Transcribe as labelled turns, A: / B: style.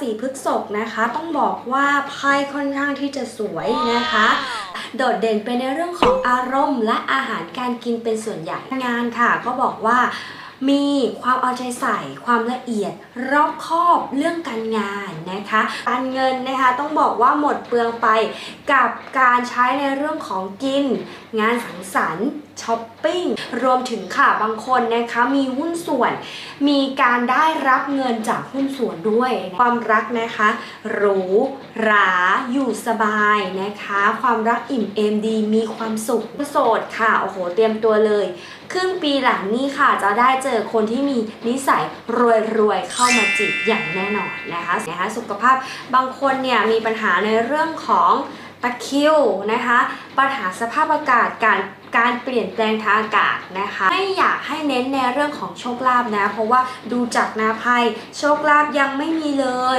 A: ศีพฤษภนะคะ ต้องบอกว่าไพ่ค่อนข้างที่จะสวยนะคะ โดดเด่นไปในเรื่องของอารมณ์ และอาหารการกินเป็นส่วนใหญ่งานค่ะ ก็บอกว่ามีความเอาใจใส่ความละเอียดรอบคอบเรื่องการงานนะคะการเงินนะคะต้องบอกว่าหมดเปลืองไปกับการใช้ในเรื่องของกิน งานสังสรรค์ ช้อปปิ้ง รวมถึงค่ะบางคนนะคะมีหุ้นส่วน มีการได้รับเงินจากหุ้นส่วนด้วย ความรักนะคะหรูหราอยู่สบายนะคะ ความรักอิ่มเอมดี มีความสุขโสดค่ะโอ้โหเตรียมตัวเลยครึ่งปีหลังนี้ค่ะจะได้เจอคนที่มีนิสัยรวยๆเข้ามาจีบอย่างแน่นอนนะคะนะคะสุขภาพบางคนเนี่ยมีปัญหาในเรื่องของ ตะคิวนะคะ ปัญหาสภาพอากาศการการเปลี่ยนแปลงทางอากาศนะคะ ไม่อยากให้เน้นในเรื่องของโชคลาภนะ เพราะว่าดูจากหนาไพ่โชคลาภยังไม่มีเลย